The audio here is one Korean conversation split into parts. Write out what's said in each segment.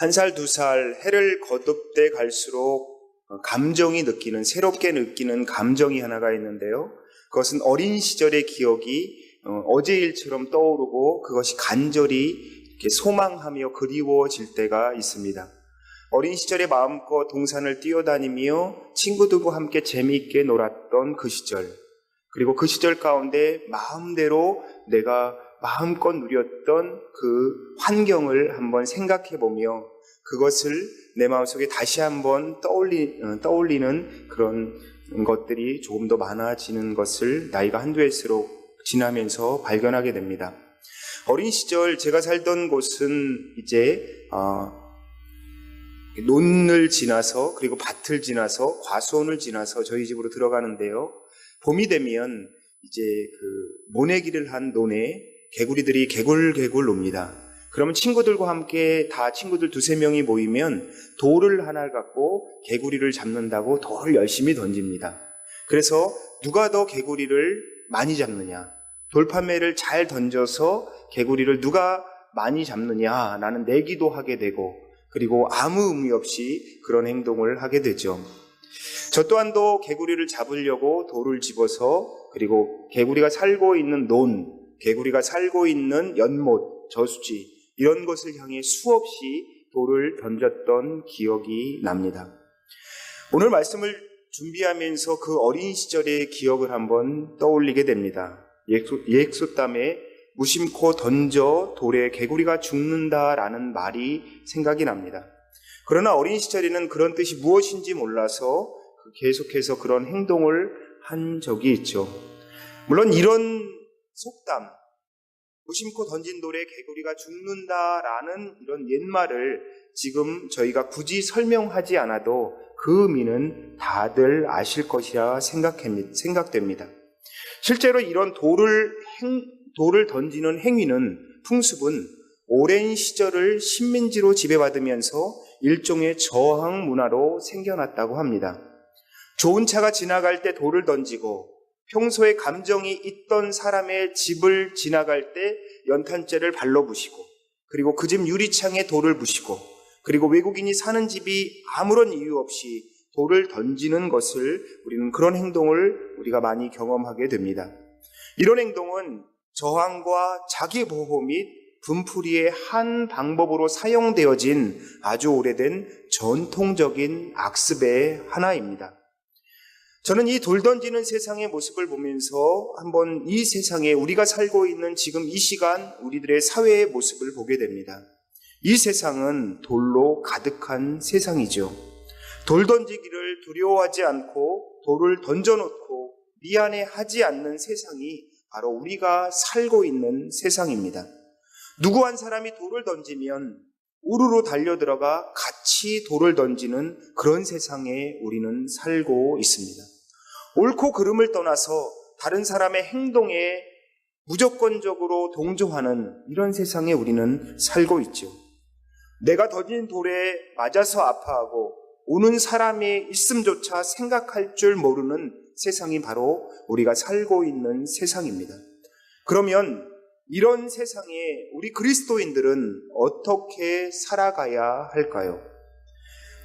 한 살, 두 살, 해를 거듭돼 갈수록 어, 감정이 느끼는, 새롭게 느끼는 감정이 하나가 있는데요. 그것은 어린 시절의 기억이 어, 어제 일처럼 떠오르고 그것이 간절히 소망하며 그리워질 때가 있습니다. 어린 시절에 마음껏 동산을 뛰어다니며 친구들과 함께 재미있게 놀았던 그 시절, 그리고 그 시절 가운데 마음대로 내가 마음껏 누렸던 그 환경을 한번 생각해 보며 그것을 내 마음속에 다시 한번 떠올리, 어, 떠올리는 그런 것들이 조금 더 많아지는 것을 나이가 한두 해수록 지나면서 발견하게 됩니다. 어린 시절 제가 살던 곳은 이제 어, 논을 지나서 그리고 밭을 지나서 과수원을 지나서 저희 집으로 들어가는데요. 봄이 되면 이제 그 모내기를 한 논에 개구리들이 개굴개굴 놉니다. 그러면 친구들과 함께 다 친구들 두세 명이 모이면 돌을 하나를 갖고 개구리를 잡는다고 돌을 열심히 던집니다. 그래서 누가 더 개구리를 많이 잡느냐, 돌판매를 잘 던져서 개구리를 누가 많이 잡느냐, 나는 내기도 하게 되고, 그리고 아무 의미 없이 그런 행동을 하게 되죠. 저 또한도 개구리를 잡으려고 돌을 집어서 그리고 개구리가 살고 있는 논, 개구리가 살고 있는 연못, 저수지 이런 것을 향해 수없이 돌을 던졌던 기억이 납니다. 오늘 말씀을 준비하면서 그 어린 시절의 기억을 한번 떠올리게 됩니다. 예엑소 땀에 무심코 던져 돌에 개구리가 죽는다라는 말이 생각이 납니다. 그러나 어린 시절에는 그런 뜻이 무엇인지 몰라서 계속해서 그런 행동을 한 적이 있죠. 물론 이런 속담, 무심코 던진 돌에 개구리가 죽는다라는 이런 옛말을 지금 저희가 굳이 설명하지 않아도 그 의미는 다들 아실 것이라 생각됩니다. 실제로 이런 돌을, 행, 돌을 던지는 행위는, 풍습은 오랜 시절을 식민지로 지배받으면서 일종의 저항 문화로 생겨났다고 합니다. 좋은 차가 지나갈 때 돌을 던지고 평소에 감정이 있던 사람의 집을 지나갈 때 연탄재를 발로 부시고 그리고 그 집 유리창에 돌을 부시고 그리고 외국인이 사는 집이 아무런 이유 없이 돌을 던지는 것을 우리는 그런 행동을 우리가 많이 경험하게 됩니다. 이런 행동은 저항과 자기 보호 및 분풀이의 한 방법으로 사용되어진 아주 오래된 전통적인 악습의 하나입니다. 저는 이 돌 던지는 세상의 모습을 보면서 한번 이 세상에 우리가 살고 있는 지금 이 시간 우리들의 사회의 모습을 보게 됩니다. 이 세상은 돌로 가득한 세상이죠. 돌 던지기를 두려워하지 않고 돌을 던져놓고 미안해 하지 않는 세상이 바로 우리가 살고 있는 세상입니다. 누구 한 사람이 돌을 던지면 우르르 달려들어가 같이 돌을 던지는 그런 세상에 우리는 살고 있습니다. 옳고 그름을 떠나서 다른 사람의 행동에 무조건적으로 동조하는 이런 세상에 우리는 살고 있죠. 내가 던진 돌에 맞아서 아파하고 오는 사람의 있음조차 생각할 줄 모르는 세상이 바로 우리가 살고 있는 세상입니다. 그러면 이런 세상에 우리 그리스도인들은 어떻게 살아가야 할까요?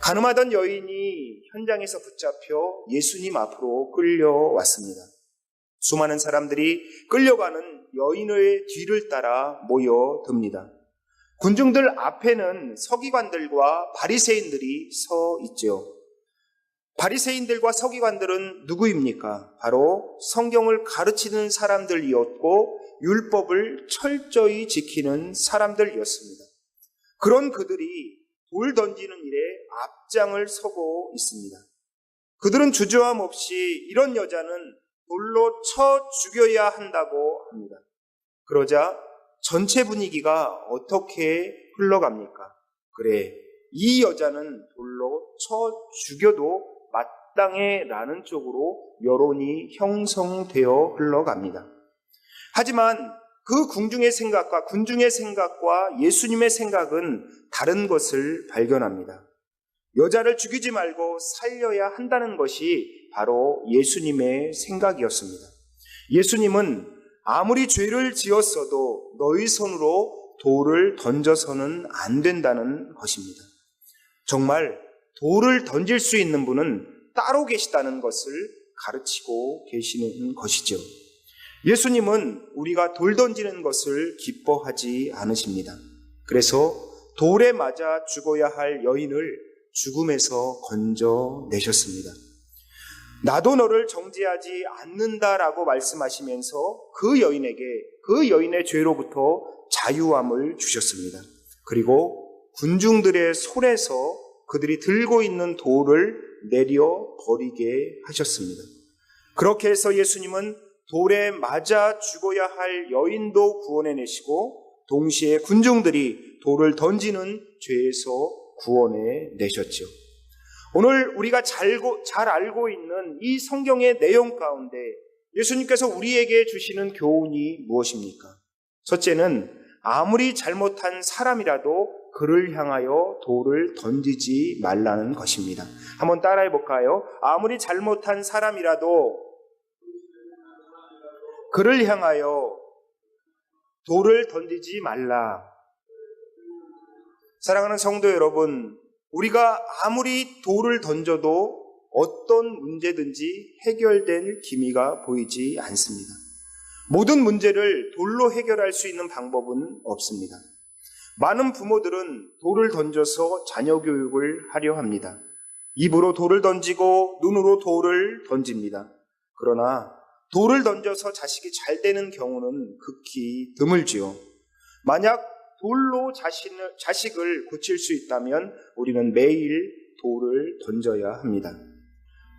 가늠하던 여인이 현장에서 붙잡혀 예수님 앞으로 끌려왔습니다. 수많은 사람들이 끌려가는 여인의 뒤를 따라 모여듭니다. 군중들 앞에는 서기관들과 바리새인들이 서 있죠. 바리새인들과 서기관들은 누구입니까? 바로 성경을 가르치는 사람들이었고 율법을 철저히 지키는 사람들이었습니다. 그런 그들이 돌 던지는 일에 앞장을 서고 있습니다. 그들은 주저함 없이 이런 여자는 돌로 쳐 죽여야 한다고 합니다. 그러자 전체 분위기가 어떻게 흘러갑니까? 그래, 이 여자는 돌로 쳐 죽여도 마땅해 라는 쪽으로 여론이 형성되어 흘러갑니다. 하지만 그 궁중의 생각과 군중의 생각과 예수님의 생각은 다른 것을 발견합니다. 여자를 죽이지 말고 살려야 한다는 것이 바로 예수님의 생각이었습니다. 예수님은 아무리 죄를 지었어도 너희 손으로 돌을 던져서는 안 된다는 것입니다. 정말 돌을 던질 수 있는 분은 따로 계시다는 것을 가르치고 계시는 것이죠. 예수님은 우리가 돌 던지는 것을 기뻐하지 않으십니다. 그래서 돌에 맞아 죽어야 할 여인을 죽음에서 건져내셨습니다. 나도 너를 정죄하지 않는다라고 말씀하시면서 그 여인에게 그 여인의 죄로부터 자유함을 주셨습니다. 그리고 군중들의 손에서 그들이 들고 있는 돌을 내려 버리게 하셨습니다. 그렇게 해서 예수님은 돌에 맞아 죽어야 할 여인도 구원해내시고 동시에 군중들이 돌을 던지는 죄에서 구원해 내셨죠. 오늘 우리가 잘, 잘 알고 있는 이 성경의 내용 가운데 예수님께서 우리에게 주시는 교훈이 무엇입니까? 첫째는 아무리 잘못한 사람이라도 그를 향하여 돌을 던지지 말라는 것입니다. 한번 따라해 볼까요? 아무리 잘못한 사람이라도 그를 향하여 돌을 던지지 말라. 사랑하는 성도 여러분, 우리가 아무리 돌을 던져도 어떤 문제든지 해결될 기미가 보이지 않습니다. 모든 문제를 돌로 해결할 수 있는 방법은 없습니다. 많은 부모들은 돌을 던져서 자녀 교육을 하려 합니다. 입으로 돌을 던지고 눈으로 돌을 던집니다. 그러나 돌을 던져서 자식이 잘 되는 경우는 극히 드물지요. 만약 돌로 자신을, 자식을 고칠 수 있다면 우리는 매일 돌을 던져야 합니다.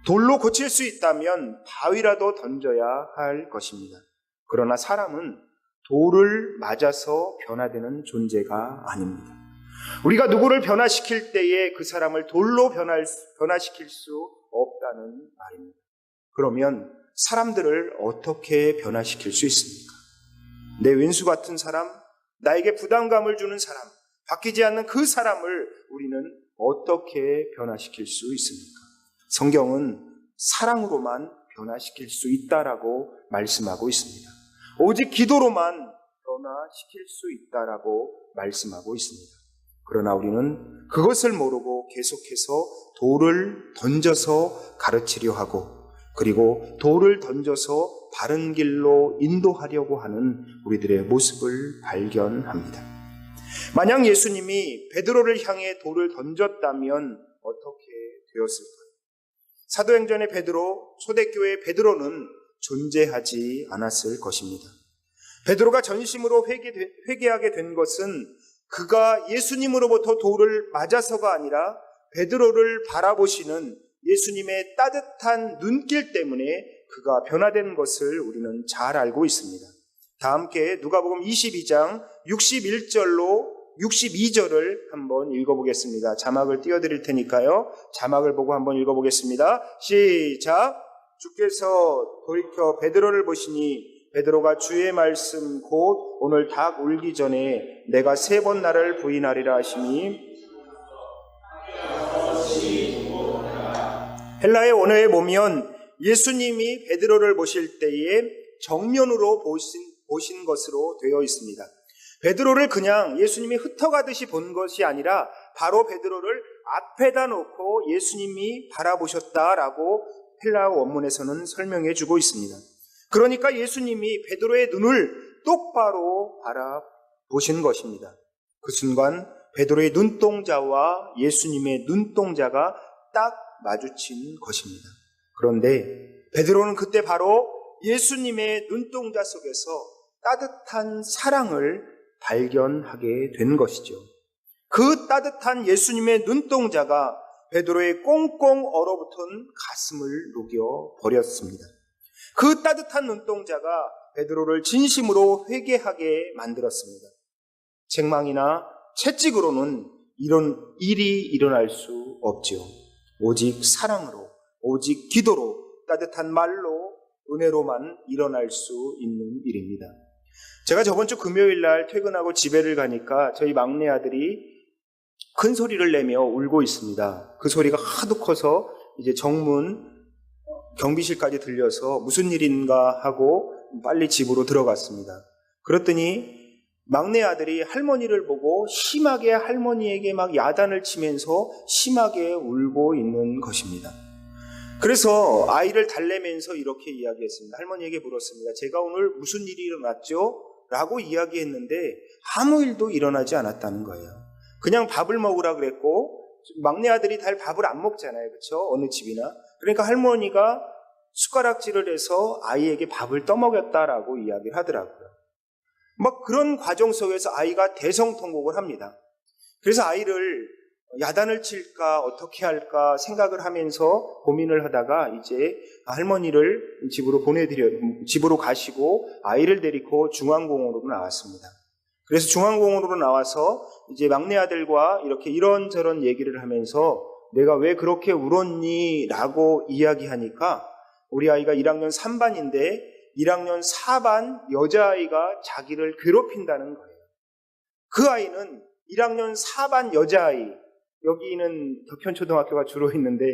돌로 고칠 수 있다면 바위라도 던져야 할 것입니다. 그러나 사람은 돌을 맞아서 변화되는 존재가 아닙니다. 우리가 누구를 변화시킬 때에 그 사람을 돌로 변할, 변화시킬 수 없다는 말입니다. 그러면 사람들을 어떻게 변화시킬 수 있습니까? 내 왼수 같은 사람, 나에게 부담감을 주는 사람, 바뀌지 않는 그 사람을 우리는 어떻게 변화시킬 수 있습니까? 성경은 사랑으로만 변화시킬 수 있다라고 말씀하고 있습니다. 오직 기도로만 변화시킬 수 있다라고 말씀하고 있습니다. 그러나 우리는 그것을 모르고 계속해서 돌을 던져서 가르치려 하고 그리고 돌을 던져서 바른 길로 인도하려고 하는 우리들의 모습을 발견합니다. 만약 예수님이 베드로를 향해 돌을 던졌다면 어떻게 되었을까요? 사도행전의 베드로, 초대교회 베드로는 존재하지 않았을 것입니다. 베드로가 전심으로 회개, 회개하게 된 것은 그가 예수님으로부터 돌을 맞아서가 아니라 베드로를 바라보시는 예수님의 따뜻한 눈길 때문에 그가 변화된 것을 우리는 잘 알고 있습니다. 다 함께 누가복음 22장 61절로 62절을 한번 읽어보겠습니다. 자막을 띄워드릴 테니까요. 자막을 보고 한번 읽어보겠습니다. 시작. 주께서 돌이켜 베드로를 보시니 베드로가 주의 말씀 곧 오늘 닭 울기 전에 내가 세 번 나를 부인하리라 하시니 헬라의 원어에 보면 예수님이 베드로를 보실 때에 정면으로 보신, 보신 것으로 되어 있습니다. 베드로를 그냥 예수님이 흩어가듯이 본 것이 아니라 바로 베드로를 앞에다 놓고 예수님이 바라보셨다라고 헬라 원문에서는 설명해 주고 있습니다. 그러니까 예수님이 베드로의 눈을 똑바로 바라보신 것입니다. 그 순간 베드로의 눈동자와 예수님의 눈동자가 딱 마주친 것입니다. 그런데 베드로는 그때 바로 예수님의 눈동자 속에서 따뜻한 사랑을 발견하게 된 것이죠. 그 따뜻한 예수님의 눈동자가 베드로의 꽁꽁 얼어붙은 가슴을 녹여 버렸습니다. 그 따뜻한 눈동자가 베드로를 진심으로 회개하게 만들었습니다. 책망이나 채찍으로는 이런 일이 일어날 수 없지요. 오직 사랑으로, 오직 기도로, 따뜻한 말로, 은혜로만 일어날 수 있는 일입니다. 제가 저번 주 금요일 날 퇴근하고 집에를 가니까 저희 막내 아들이 큰 소리를 내며 울고 있습니다. 그 소리가 하도 커서 이제 정문 경비실까지 들려서 무슨 일인가 하고 빨리 집으로 들어갔습니다. 그랬더니 막내 아들이 할머니를 보고 심하게 할머니에게 막 야단을 치면서 심하게 울고 있는 것입니다. 그래서 아이를 달래면서 이렇게 이야기했습니다. 할머니에게 물었습니다. 제가 오늘 무슨 일이 일어났죠? 라고 이야기했는데 아무 일도 일어나지 않았다는 거예요. 그냥 밥을 먹으라 그랬고 막내 아들이 달 밥을 안 먹잖아요. 그렇죠? 어느 집이나. 그러니까 할머니가 숟가락질을 해서 아이에게 밥을 떠먹였다라고 이야기를 하더라고요. 막 그런 과정 속에서 아이가 대성통곡을 합니다. 그래서 아이를 야단을 칠까 어떻게 할까 생각을 하면서 고민을 하다가 이제 할머니를 집으로 보내드려 집으로 가시고 아이를 데리고 중앙공원으로 나왔습니다. 그래서 중앙공원으로 나와서 이제 막내 아들과 이렇게 이런저런 얘기를 하면서 내가 왜 그렇게 울었니? 라고 이야기하니까 우리 아이가 1학년 3반인데 1학년 4반 여자아이가 자기를 괴롭힌다는 거예요. 그 아이는 1학년 4반 여자아이, 여기는 덕현초등학교가 주로 있는데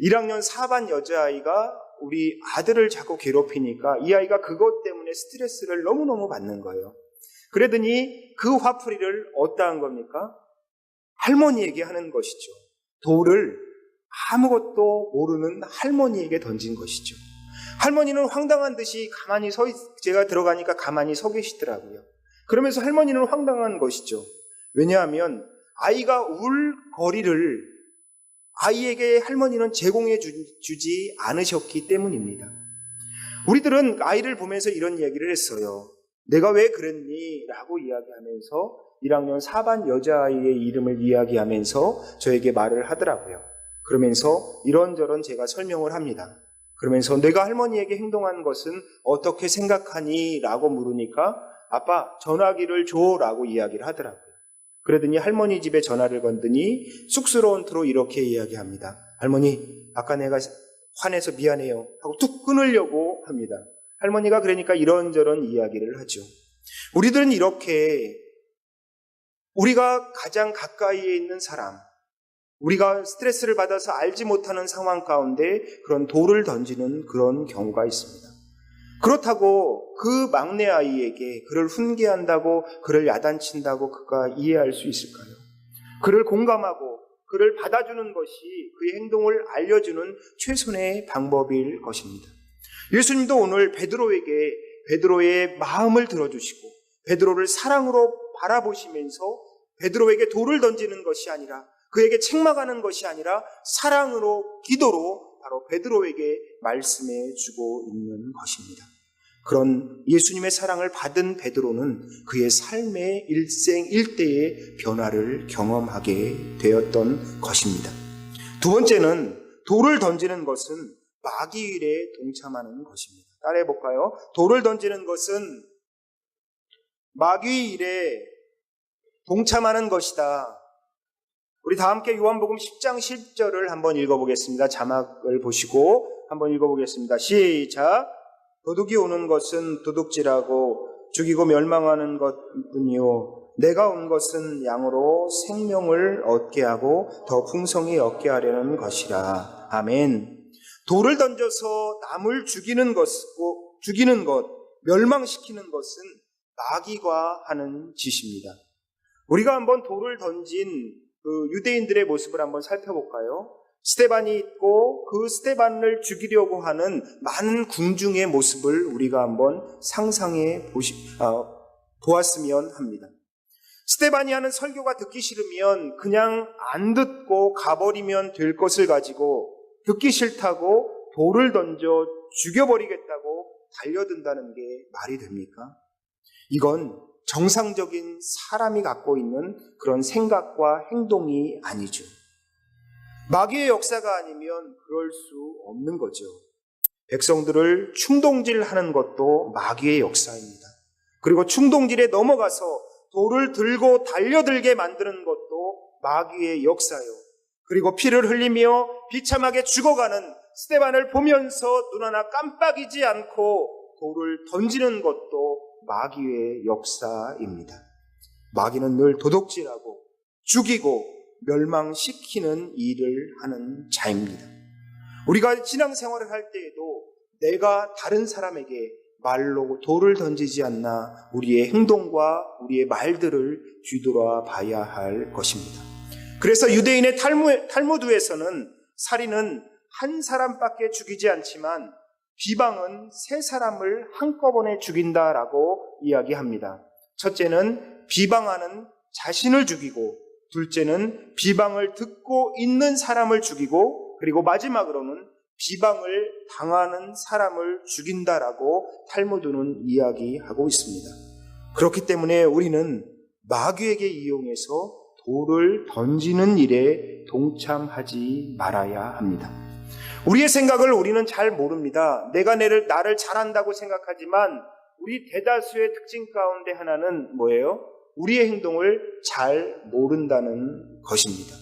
1학년 4반 여자아이가 우리 아들을 자꾸 괴롭히니까 이 아이가 그것 때문에 스트레스를 너무너무 받는 거예요. 그러더니 그 화풀이를 어떠한 겁니까? 할머니에게 하는 것이죠. 돌을 아무것도 모르는 할머니에게 던진 것이죠. 할머니는 황당한 듯이 가만히 서, 있, 제가 들어가니까 가만히 서 계시더라고요. 그러면서 할머니는 황당한 것이죠. 왜냐하면 아이가 울 거리를 아이에게 할머니는 제공해 주, 지 않으셨기 때문입니다. 우리들은 아이를 보면서 이런 이야기를 했어요. 내가 왜 그랬니? 라고 이야기하면서 1학년 4반 여자아이의 이름을 이야기하면서 저에게 말을 하더라고요. 그러면서 이런저런 제가 설명을 합니다. 그러면서 내가 할머니에게 행동한 것은 어떻게 생각하니? 라고 물으니까 아빠 전화기를 줘 라고 이야기를 하더라고요. 그러더니 할머니 집에 전화를 건더니 쑥스러운 투로 이렇게 이야기합니다. 할머니, 아까 내가 화내서 미안해요. 하고 툭 끊으려고 합니다. 할머니가 그러니까 이런저런 이야기를 하죠. 우리들은 이렇게 우리가 가장 가까이에 있는 사람, 우리가 스트레스를 받아서 알지 못하는 상황 가운데 그런 돌을 던지는 그런 경우가 있습니다. 그렇다고 그 막내 아이에게 그를 훈계한다고 그를 야단친다고 그가 이해할 수 있을까요? 그를 공감하고 그를 받아주는 것이 그의 행동을 알려주는 최선의 방법일 것입니다. 예수님도 오늘 베드로에게 베드로의 마음을 들어주시고 베드로를 사랑으로 바라보시면서 베드로에게 돌을 던지는 것이 아니라 그에게 책망하는 것이 아니라 사랑으로 기도로 바로 베드로에게 말씀해 주고 있는 것입니다. 그런 예수님의 사랑을 받은 베드로는 그의 삶의 일생 일대의 변화를 경험하게 되었던 것입니다. 두 번째는 돌을 던지는 것은 마귀일에 동참하는 것입니다. 따라해 볼까요? 돌을 던지는 것은 마귀일에 동참하는 것이다. 우리 다 함께 요한복음 10장 10절을 한번 읽어보겠습니다. 자막을 보시고 한번 읽어보겠습니다. 시작. 도둑이 오는 것은 도둑질하고 죽이고 멸망하는 것뿐이요. 내가 온 것은 양으로 생명을 얻게 하고 더 풍성히 얻게 하려는 것이라. 아멘. 돌을 던져서 남을 죽이는 것, 죽이는 것, 멸망시키는 것은 마귀가 하는 짓입니다. 우리가 한번 돌을 던진 그 유대인들의 모습을 한번 살펴볼까요? 스테반이 있고 그 스테반을 죽이려고 하는 많은 궁중의 모습을 우리가 한번 상상해 보시, 아, 보았으면 합니다. 스테반이 하는 설교가 듣기 싫으면 그냥 안 듣고 가버리면 될 것을 가지고 듣기 싫다고 돌을 던져 죽여버리겠다고 달려든다는 게 말이 됩니까? 이건 정상적인 사람이 갖고 있는 그런 생각과 행동이 아니죠. 마귀의 역사가 아니면 그럴 수 없는 거죠. 백성들을 충동질하는 것도 마귀의 역사입니다. 그리고 충동질에 넘어가서 돌을 들고 달려들게 만드는 것도 마귀의 역사요. 그리고 피를 흘리며 비참하게 죽어가는 스테반을 보면서 눈 하나 깜빡이지 않고 돌을 던지는 것도 마귀의 역사입니다. 마귀는 늘 도둑질하고 죽이고 멸망시키는 일을 하는 자입니다. 우리가 신앙생활을 할 때에도 내가 다른 사람에게 말로 돌을 던지지 않나 우리의 행동과 우리의 말들을 뒤돌아 봐야 할 것입니다. 그래서 유대인의 탈무, 탈무드에서는 살인은 한 사람밖에 죽이지 않지만 비방은 세 사람을 한꺼번에 죽인다라고 이야기합니다. 첫째는 비방하는 자신을 죽이고, 둘째는 비방을 듣고 있는 사람을 죽이고, 그리고 마지막으로는 비방을 당하는 사람을 죽인다라고 탈무드는 이야기하고 있습니다. 그렇기 때문에 우리는 마귀에게 이용해서 돌을 던지는 일에 동참하지 말아야 합니다. 우리의 생각을 우리는 잘 모릅니다. 내가 나를, 나를 잘한다고 생각하지만 우리 대다수의 특징 가운데 하나는 뭐예요? 우리의 행동을 잘 모른다는 것입니다.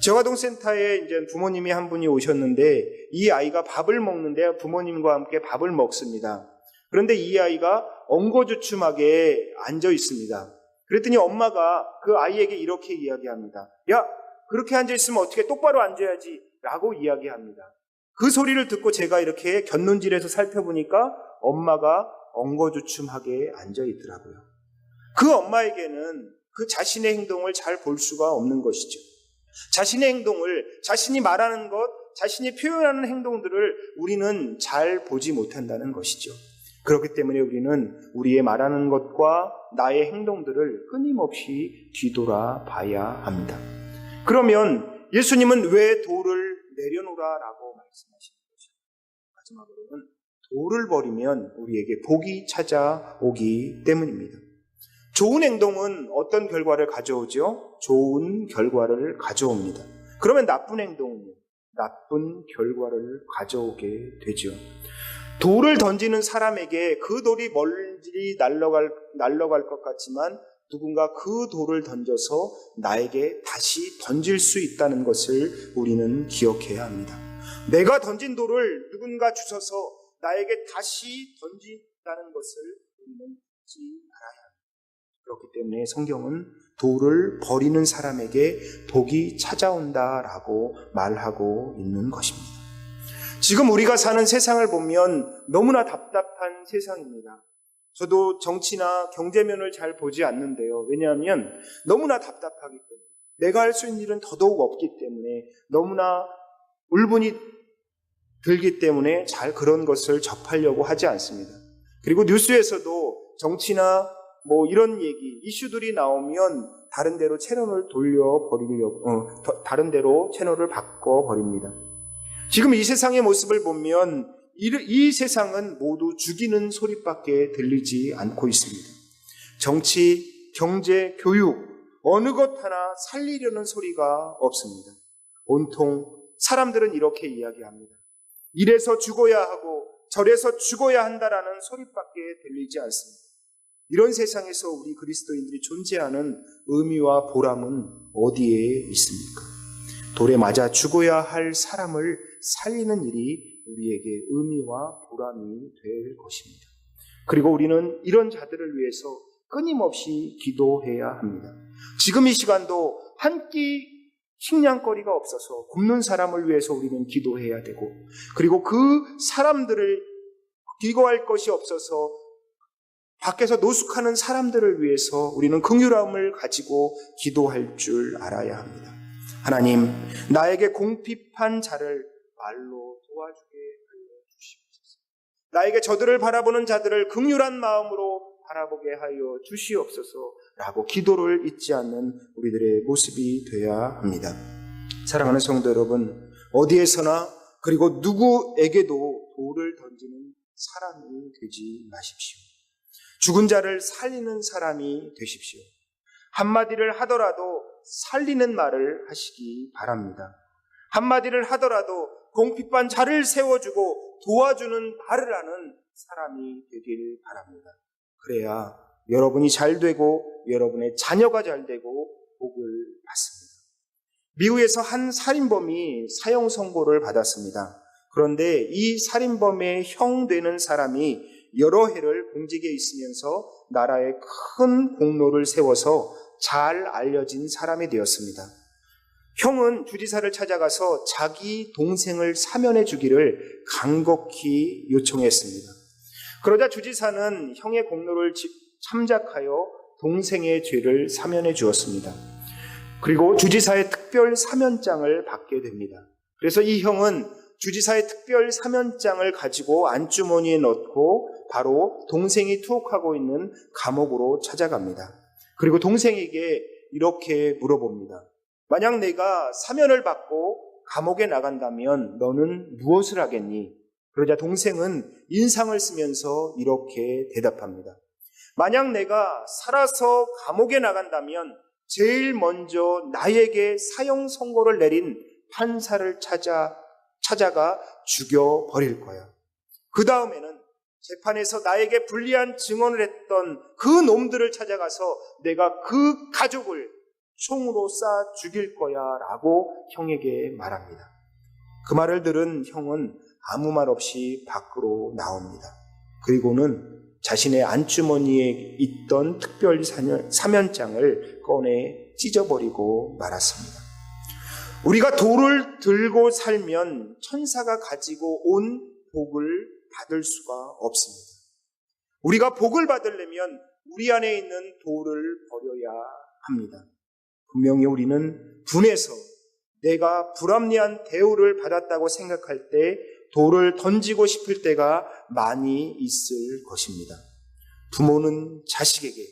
재화동센터에 이제 부모님이 한 분이 오셨는데 이 아이가 밥을 먹는데 부모님과 함께 밥을 먹습니다. 그런데 이 아이가 엉거주춤하게 앉아 있습니다. 그랬더니 엄마가 그 아이에게 이렇게 이야기합니다. 야, 그렇게 앉아 있으면 어떻게 똑바로 앉아야지 라고 이야기합니다. 그 소리를 듣고 제가 이렇게 곁눈질해서 살펴보니까 엄마가 엉거주춤하게 앉아 있더라고요. 그 엄마에게는 그 자신의 행동을 잘 볼 수가 없는 것이죠. 자신의 행동을, 자신이 말하는 것, 자신이 표현하는 행동들을 우리는 잘 보지 못한다는 것이죠. 그렇기 때문에 우리는 우리의 말하는 것과 나의 행동들을 끊임없이 뒤돌아 봐야 합니다. 그러면 예수님은 왜 돌을 내려놓으라라고 말씀하시는 것이죠? 마지막으로는 돌을 버리면 우리에게 복이 찾아오기 때문입니다. 좋은 행동은 어떤 결과를 가져오죠? 좋은 결과를 가져옵니다. 그러면 나쁜 행동은 나쁜 결과를 가져오게 되죠. 돌을 던지는 사람에게 그 돌이 멀리 날아갈, 날아갈 것 같지만 누군가 그 돌을 던져서 나에게 다시 던질 수 있다는 것을 우리는 기억해야 합니다. 내가 던진 돌을 누군가 주셔서 나에게 다시 던진다는 것을 우리는 잊지 말아야 합니다. 그렇기 때문에 성경은 돌을 버리는 사람에게 복이 찾아온다라고 말하고 있는 것입니다. 지금 우리가 사는 세상을 보면 너무나 답답한 세상입니다. 저도 정치나 경제면을 잘 보지 않는데요. 왜냐하면 너무나 답답하기 때문에 내가 할 수 있는 일은 더더욱 없기 때문에 너무나 울분이 들기 때문에 잘 그런 것을 접하려고 하지 않습니다. 그리고 뉴스에서도 정치나 뭐 이런 얘기, 이슈들이 나오면 다른 데로 채널을 돌려 버리려고, 어, 다른 데로 채널을 바꿔 버립니다. 지금 이 세상의 모습을 보면 이, 이 세상은 모두 죽이는 소리밖에 들리지 않고 있습니다. 정치, 경제, 교육, 어느 것 하나 살리려는 소리가 없습니다. 온통 사람들은 이렇게 이야기합니다. 이래서 죽어야 하고 저래서 죽어야 한다라는 소리밖에 들리지 않습니다. 이런 세상에서 우리 그리스도인들이 존재하는 의미와 보람은 어디에 있습니까? 돌에 맞아 죽어야 할 사람을 살리는 일이 우리에게 의미와 보람이 될 것입니다. 그리고 우리는 이런 자들을 위해서 끊임없이 기도해야 합니다. 지금 이 시간도 한 끼 식량거리가 없어서 굶는 사람을 위해서 우리는 기도해야 되고, 그리고 그 사람들을 기거할 것이 없어서 밖에서 노숙하는 사람들을 위해서 우리는 긍휼함을 가지고 기도할 줄 알아야 합니다. 하나님, 나에게 공핍한 자를 말로 도와주게 하여 주시옵소서. 나에게 저들을 바라보는 자들을 긍휼한 마음으로 바라보게 하여 주시옵소서 라고 기도를 잊지 않는 우리들의 모습이 되어야 합니다. 사랑하는 성도 여러분, 어디에서나 그리고 누구에게도 돌을 던지는 사람이 되지 마십시오. 죽은 자를 살리는 사람이 되십시오. 한마디를 하더라도 살리는 말을 하시기 바랍니다. 한마디를 하더라도 공핍한 자를 세워주고 도와주는 말을 하는 사람이 되길 바랍니다. 그래야 여러분이 잘 되고 여러분의 자녀가 잘 되고 복을 받습니다. 미국에서 한 살인범이 사형 선고를 받았습니다. 그런데 이 살인범의 형 되는 사람이 여러 해를 공직에 있으면서 나라에 큰 공로를 세워서 잘 알려진 사람이 되었습니다. 형은 주지사를 찾아가서 자기 동생을 사면해 주기를 간곡히 요청했습니다. 그러자 주지사는 형의 공로를 지- 참작하여 동생의 죄를 사면해 주었습니다. 그리고 주지사의 특별 사면장을 받게 됩니다. 그래서 이 형은 주지사의 특별 사면장을 가지고 안주머니에 넣고 바로 동생이 투옥하고 있는 감옥으로 찾아갑니다. 그리고 동생에게 이렇게 물어봅니다. 만약 내가 사면을 받고 감옥에 나간다면 너는 무엇을 하겠니? 그러자 동생은 인상을 쓰면서 이렇게 대답합니다. 만약 내가 살아서 감옥에 나간다면 제일 먼저 나에게 사형 선고를 내린 판사를 찾아 찾아가 죽여 버릴 거야. 그 다음에는 재판에서 나에게 불리한 증언을 했던 그 놈들을 찾아가서 내가 그 가족을 총으로 쏴 죽일 거야 라고 형에게 말합니다. 그 말을 들은 형은 아무 말 없이 밖으로 나옵니다. 그리고는 자신의 안주머니에 있던 특별 사면- 사면장을 꺼내 찢어버리고 말았습니다. 우리가 돌을 들고 살면 천사가 가지고 온 복을 받을 수가 없습니다. 우리가 복을 받으려면 우리 안에 있는 돌을 버려야 합니다. 분명히 우리는 분해서 내가 불합리한 대우를 받았다고 생각할 때 돌을 던지고 싶을 때가 많이 있을 것입니다. 부모는 자식에게,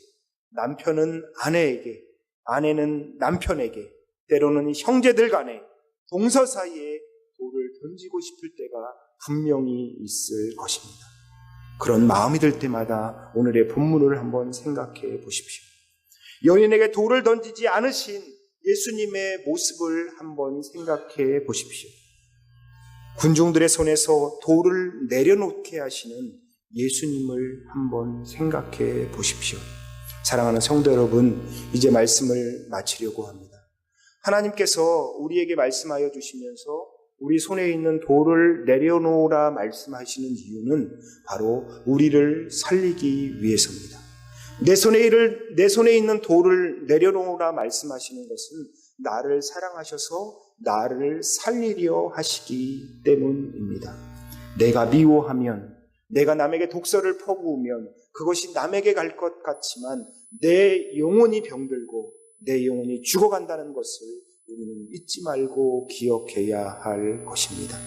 남편은 아내에게, 아내는 남편에게, 때로는 형제들 간에, 동서 사이에 돌을 던지고 싶을 때가 분명히 있을 것입니다. 그런 마음이 들 때마다 오늘의 본문을 한번 생각해 보십시오. 여인에게 돌을 던지지 않으신 예수님의 모습을 한번 생각해 보십시오. 군중들의 손에서 돌을 내려놓게 하시는 예수님을 한번 생각해 보십시오. 사랑하는 성도 여러분, 이제 말씀을 마치려고 합니다. 하나님께서 우리에게 말씀하여 주시면서 우리 손에 있는 돌을 내려놓으라 말씀하시는 이유는 바로 우리를 살리기 위해서입니다. 내 손에 일을, 내 손에 있는 돌을 내려놓으라 말씀하시는 것은 나를 사랑하셔서 나를 살리려 하시기 때문입니다. 내가 미워하면, 내가 남에게 독서를 퍼부으면 그것이 남에게 갈 것 같지만 내 영혼이 병들고 내 영혼이 죽어간다는 것을 우리는 잊지 말고 기억해야 할 것입니다.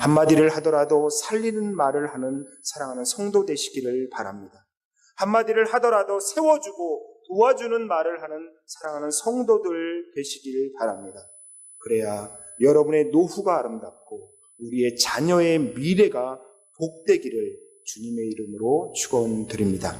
한마디를 하더라도 살리는 말을 하는 사랑하는 성도 되시기를 바랍니다. 한마디를 하더라도 세워주고 도와주는 말을 하는 사랑하는 성도들 되시길 바랍니다. 그래야 여러분의 노후가 아름답고 우리의 자녀의 미래가 복되기를 주님의 이름으로 축원드립니다.